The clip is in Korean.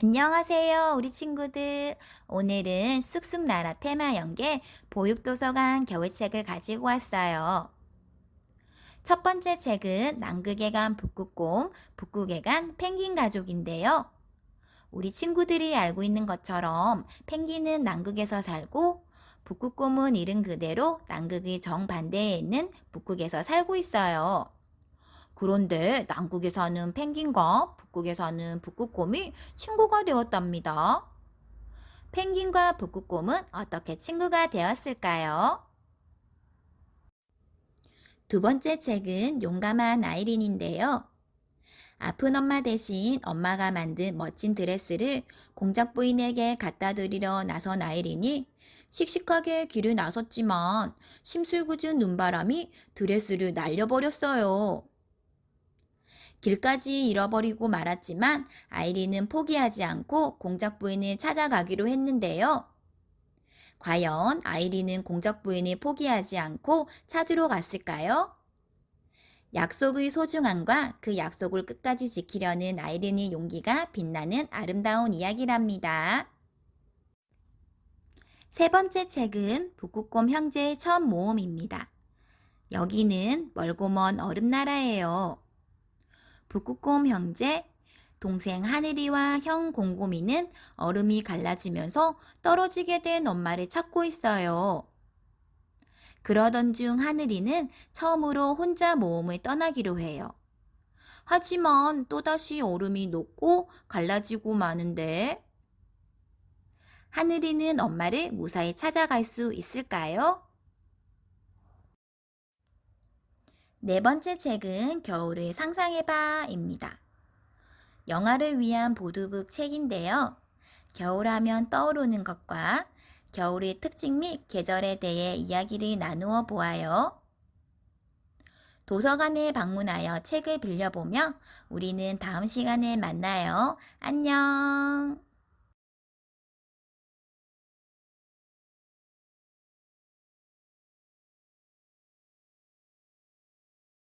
안녕하세요, 우리 친구들. 오늘은 쑥쑥나라 테마 연계 보육도서관 겨울책을 가지고 왔어요. 첫 번째 책은 남극에 간 북극곰, 북극에 간 펭귄 가족인데요. 우리 친구들이 알고 있는 것처럼 펭귄은 남극에서 살고 북극곰은 이름 그대로 남극의 정반대에 있는 북극에서 살고 있어요. 그런데 남극에 사는 펭귄과 북극에 사는 북극곰이 친구가 되었답니다. 펭귄과 북극곰은 어떻게 친구가 되었을까요? 두 번째 책은 용감한 아이린인데요. 아픈 엄마 대신 엄마가 만든 멋진 드레스를 공작 부인에게 갖다 드리러 나선 아이린이 씩씩하게 길을 나섰지만 심술궂은 눈바람이 드레스를 날려버렸어요. 길까지 잃어버리고 말았지만 아이린은 포기하지 않고 공작 부인을 찾아가기로 했는데요. 과연 아이린은 공작 부인을 포기하지 않고 찾으러 갔을까요? 약속의 소중함과 그 약속을 끝까지 지키려는 아이린의 용기가 빛나는 아름다운 이야기랍니다. 세 번째 책은 북극곰 형제의 첫 모험입니다. 여기는 멀고 먼 얼음나라예요. 북극곰 형제, 동생 하늘이와 형 공곰이는 얼음이 갈라지면서 떨어지게 된 엄마를 찾고 있어요. 그러던 중 하늘이는 처음으로 혼자 모험을 떠나기로 해요. 하지만 또다시 얼음이 녹고 갈라지고 마는데 하늘이는 엄마를 무사히 찾아갈 수 있을까요? 네 번째 책은 겨울을 상상해봐입니다. 영화를 위한 보드북 책인데요. 겨울하면 떠오르는 것과 겨울의 특징 및 계절에 대해 이야기를 나누어 보아요. 도서관에 방문하여 책을 빌려보며 우리는 다음 시간에 만나요. 안녕!